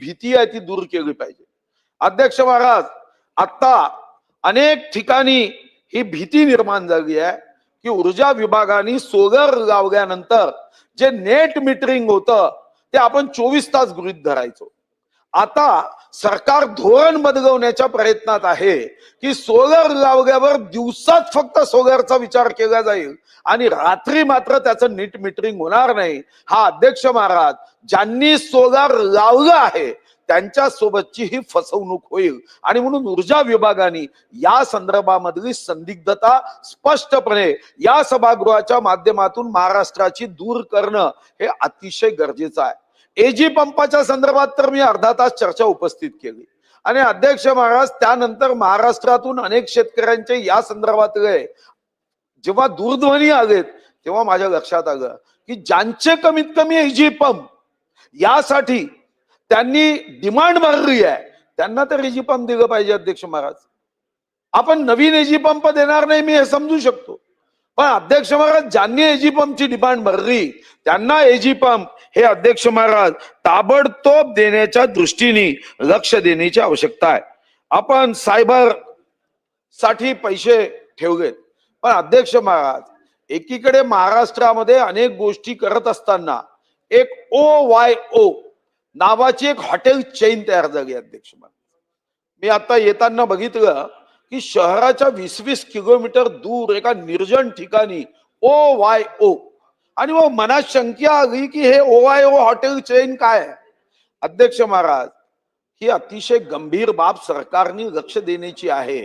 भीती आहे ती दूर केली पाहिजे. अध्यक्ष महाराज आता अनेक ठिकाणी ही भीती निर्माण झाली आहे की ऊर्जा विभागाने सोलर लावल्यानंतर जे नेट मिटरिंग होतं ते आपण चोवीस तास गृहित धरायचो. आता सरकार धोरण बदलवण्याच्या प्रयत्नात आहे की सोलर लावल्यावर दिवसात फक्त सोलरचा विचार केला जाईल आणि रात्री मात्र त्याचं नीट मिटरिंग होणार नाही. हा अध्यक्ष महाराज ज्यांनी सोलार लावलं आहे त्यांच्या सोबतची ही फसवणूक होईल. आणि म्हणून ऊर्जा विभागाने या संदर्भामधली संदिग्धता स्पष्टपणे या सभागृहाच्या माध्यमातून महाराष्ट्राची दूर करणं हे अतिशय गरजेचं आहे. एजी पंपाच्या संदर्भात तर मी अर्धा तास चर्चा उपस्थित केली. आणि अध्यक्ष महाराज त्यानंतर महाराष्ट्रातून अनेक शेतकऱ्यांचे या संदर्भातले जेव्हा दूरध्वनी आलेत तेव्हा माझ्या लक्षात आलं की ज्यांचे कमीत कमी एजी पंप यासाठी त्यांनी डिमांड भरली आहे त्यांना तर एजी पंप दिलं पाहिजे अध्यक्ष महाराज. आपण नवीन एजी पंप देणार नाही मी हे समजू शकतो. पण अध्यक्ष महाराज ज्यांनी एजी पंपची डिमांड भरली त्यांना एजी पंप हे अध्यक्ष महाराज ताबडतोब देण्याच्या दृष्टीने लक्ष देण्याची आवश्यकता आहे. आपण सायबरसाठी पैसे ठेवलेत. पण अध्यक्ष महाराज एकीकडे महाराष्ट्रामध्ये अनेक गोष्टी करत असताना एक ओ वाय ओ नावाची एक हॉटेल चेन तयार झाली अध्यक्ष महाराज. मी आता येताना बघितलं की शहराच्या वीस वीस किलोमीटर दूर एका निर्जन ठिकाणी ओ वाय ओ. आणि मग मनात शंका आली की हे O Y O hotel chain काय? अध्यक्ष महाराज ही अतिशय गंभीर बाब सरकारने लक्ष देण्याची आहे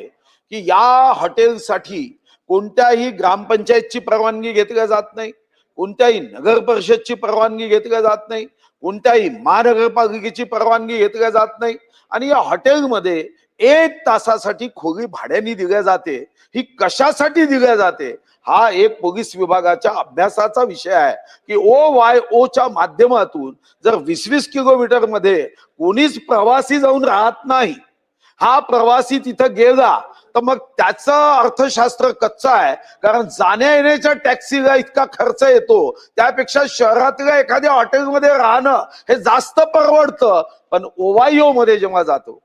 की या हॉटेलसाठी कोणत्याही ग्रामपंचायतची परवानगी घेतल्या जात नाही कोणत्याही नगर परिषदची परवानगी घेतल्या जात नाही कोणत्याही महानगरपालिकेची परवानगी घेतल्या जात नाही. आणि या हॉटेलमध्ये एक तासासाठी खोली भाड्याने दिल्या जाते. ही कशासाठी दिल्या जाते? हा एक पोलीस विभागाच्या अभ्यासाचा विषय आहे की ओ वाय ओ च्या माध्यमातून जर वीस वीस किलोमीटरमध्ये कोणीच प्रवासी जाऊन राहत नाही हा प्रवासी तिथं गेला तर मग त्याचं अर्थशास्त्र कच्चं आहे. कारण जाण्या येण्याच्या टॅक्सीला इतका खर्च येतो. त्यापेक्षा शहरातल्या एखाद्या हॉटेलमध्ये राहणं हे जास्त परवडतं. पण ओवायो मध्ये जेव्हा जातो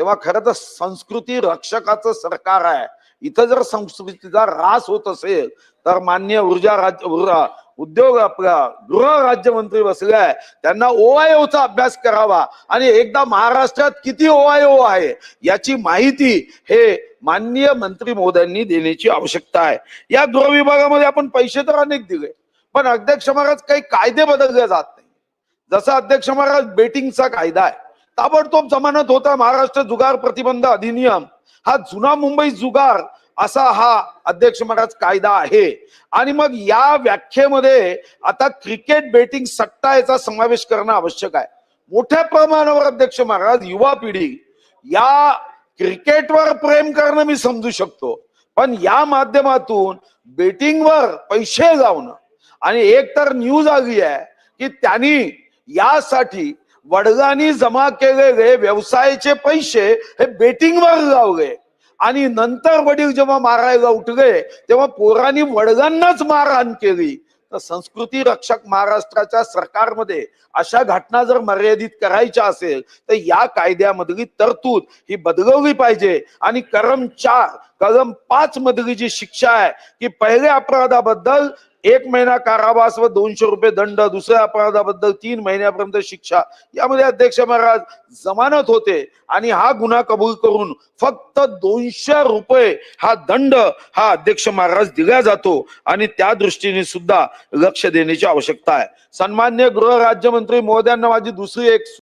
तेव्हा खरं तर संस्कृती रक्षकाचं सरकार आहे. इथं जर संस्कृतीचा ऱ्हास होत असेल तर मान्य ऊर्जा राज्य ऊर्जा- उद्योग आपला गृह राज्यमंत्री बसले आहे त्यांना ओआयओचा अभ्यास करावा. आणि एकदा महाराष्ट्रात किती ओआयओ आहे याची माहिती हे माननीय मंत्री महोदयांनी देण्याची आवश्यकता आहे. या गृह विभागामध्ये आपण पैसे तर अनेक दिले पण अध्यक्ष महाराज काही कायदे बदलले जात नाही. जसा अध्यक्ष महाराज बेटिंगचा कायदा आहे ताबडतोब जमानत होता महाराष्ट्र जुगार प्रतिबंध अधिनियम. हा जुना मुंबई जुगार असा हा अध्यक्ष महाराज कायदा आहे. आणि मग या व्याख्येमध्ये आता क्रिकेट बेटिंग सट्टा याचा समावेश करणं आवश्यक आहे. मोठ्या प्रमाणावर अध्यक्ष महाराज युवा पिढी या क्रिकेटवर प्रेम करणं मी समजू शकतो. पण या माध्यमातून बेटिंगवर पैसे लावणं. आणि एक तर न्यूज आली आहे की त्यांनी यासाठी वडिलांनी जमा केलेले व्यवसायाचे पैसे हे बेटिंगवर लावले. आणि नंतर वडील जेव्हा मारायला उठले तेव्हा पोरांनी वडगांनाच मारहाण केली. तर संस्कृती रक्षक महाराष्ट्राच्या सरकारमध्ये अशा घटना जर मर्यादित करायच्या असेल तर या कायद्यामधली तरतूद ही बदलवली पाहिजे. आणि करम चार कलम पाच मधली जी शिक्षा आहे की पहिल्या अपराधाबद्दल एक महिना कारावास व दोनशे रुपये दंड दुसऱ्या अपराधाबद्दल तीन महिन्यापर्यंत शिक्षा. यामध्ये अध्यक्ष महाराज जमानत होते आणि हा गुन्हा कबूल करून फक्त दोनशे रुपये हा दंड हा अध्यक्ष महाराज दिला जातो आणि त्या दृष्टीने सुद्धा लक्ष देण्याची आवश्यकता आहे. सन्मान्य गृह राज्यमंत्री महोदयांना माझी दुसरी एक